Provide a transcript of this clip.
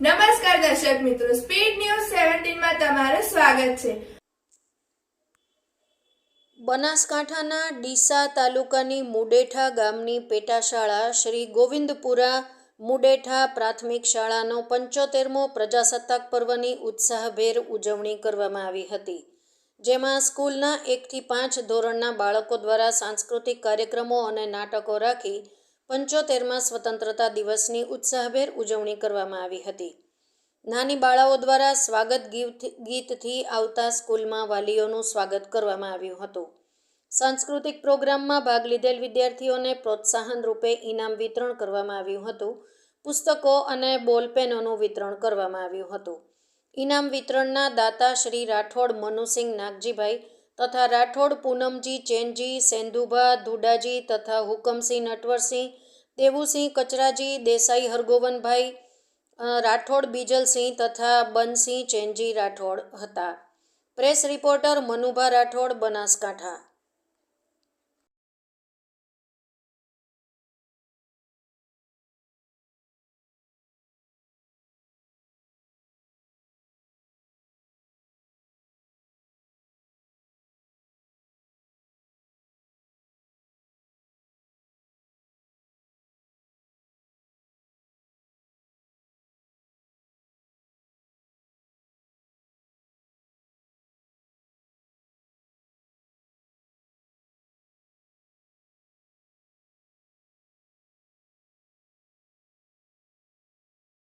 નમસ્કાર દર્શક મિત્રો સ્પીડ ન્યૂઝ સેવન્ટીનમાં તમારું સ્વાગત છે. બનાસકાંઠાના ડીસા તાલુકાની મુડેઠા ગામની પેટાશાળા શ્રી ગોવિંદપુરા મુડેઠા પ્રાથમિક શાળાનો પંચોતેરમો પ્રજાસત્તાક પર્વની ઉત્સાહભેર ઉજવણી કરવામાં આવી હતી, જેમાં સ્કૂલના એકથી પાંચ ધોરણના બાળકો દ્વારા સાંસ્કૃતિક કાર્યક્રમો અને નાટકો રાખી પંચોતેરમાં સ્વતંત્રતા દિવસની ઉત્સાહભેર ઉજવણી કરવામાં આવી હતી. નાની બાળાઓ દ્વારા સ્વાગત ગીત ગીતથી આવતા સ્કૂલમાં વાલીઓનું સ્વાગત કરવામાં આવ્યું હતું. સાંસ્કૃતિક પ્રોગ્રામમાં ભાગ લીધેલ વિદ્યાર્થીઓને પ્રોત્સાહન રૂપે ઇનામ વિતરણ કરવામાં આવ્યું હતું. પુસ્તકો અને બોલપેનોનું વિતરણ કરવામાં આવ્યું હતું. ઇનામ વિતરણના દાતા શ્રી રાઠોડ મનુસિંહ નાગજીભાઈ તથા રાઠોડ પૂનમજી ચેનજી સેંધુભા ધુડાજી તથા હુકમસિંહ નટવરસિંહ દેવુસિંહ કચરાજી, દેસાઈ હરગોવનભાઈ રાઠોડ, બીજલસિંહ તથા બનસિંહ ચેનજી રાઠોડ હતા. Press reporter Manubha Rathod, Banaskantha.